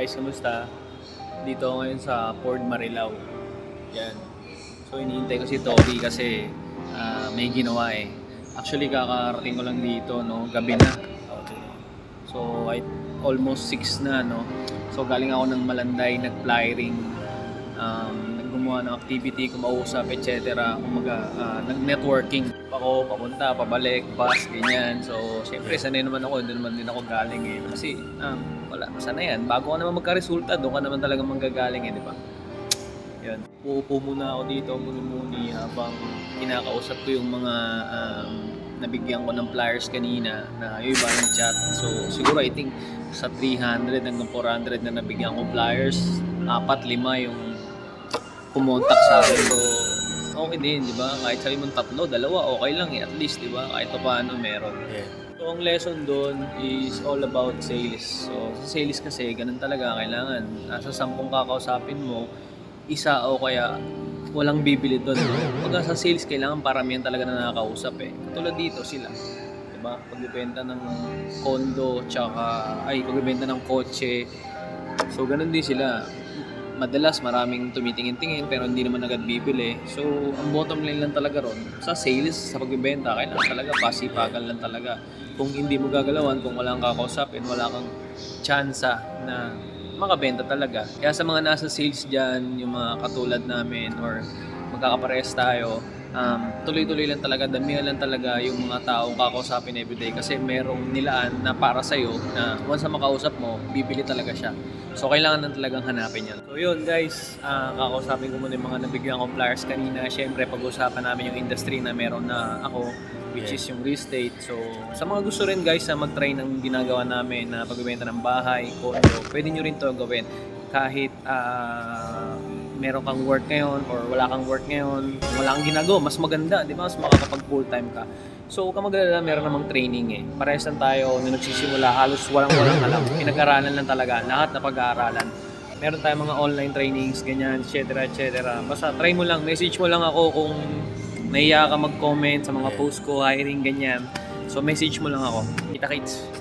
guys, kamusta? Dito ngayon sa Port Marilao. Yan. So iniintay ko si Tori kasi ah, may ginawa eh. Actually kakarating ko lang dito no, gabi na. So I almost 6 na no. So galing ako ng Malanday, nag-flyering, um, naggumawa ng activity, kumausap, etc. Kumaga, ah, nag-networking ako, papunta, pabalik, bus, ganyan. So, syempre, sanay naman ako, hindi naman din ako galing eh. Kasi, um, wala, sana yan. Bago ka naman magka-resulta, doon ka naman talaga manggagaling eh, di ba? Yun. Uupo muna ako dito, muni-muni, habang kinakausap ko yung mga um, nabigyan ko ng flyers kanina na yung iba ng chat. So, siguro I think sa 300 hanggang 400 na nabigyan ko flyers, apat, lima yung pumontak sa akin. So, okay din, di ba? Kahit sabi mong tatlo, dalawa, okay lang eh. At least, di ba? Kahit pa paano meron. So, ang lesson doon is all about sales. So, sa sales kasi, ganun talaga kailangan. Nasa sampung kakausapin mo, isa o kaya walang bibili doon. Pag sa sales, kailangan paramihan talaga na nakakausap eh. Tulad dito sila. Diba? Pagbibenta ng kondo, tsaka, ay, pagbibenta ng kotse. So, ganun din sila. Madalas maraming tumitingin-tingin pero hindi naman agad bibili. So, ang bottom line lang talaga ron, sa sales, sa pagbibenta, kailangan talaga pasipagan lang talaga. Kung hindi mo gagalawan, kung wala kang kakausapin, wala kang tsansa na makabenta talaga. Kaya sa mga nasa sales dyan, yung mga katulad namin or magkakapares tayo, um, tuloy-tuloy lang talaga, damihan lang talaga yung mga taong kakausapin everyday kasi merong nilaan na para sa'yo na once na makausap mo, bibili talaga siya. So, kailangan na talagang hanapin yan. So, yun guys, ah, kakausapin ko muna yung mga nabigyan kong flyers kanina. Siyempre, pag-usapan namin yung industry na meron na ako, which is yung real estate. So, sa mga gusto rin guys na mag-try ng ginagawa namin na pagbebenta ng bahay, condo, pwede nyo rin to gawin. Kahit ah, meron kang work ngayon or wala kang work ngayon, wala kang ginagawa, mas maganda, di ba? Mas makakapag full time ka. So, huwag ka mag-alala, meron namang training eh. Parehas lang tayo na nagsisimula, halos walang-walang alam. Pinag-aralan lang talaga, lahat na pag-aaralan. Meron tayong mga online trainings, ganyan, etc. etc. Basta try mo lang, message mo lang ako kung nahiya ka mag-comment sa mga post ko, hiring, ganyan. So, message mo lang ako. Kita kits.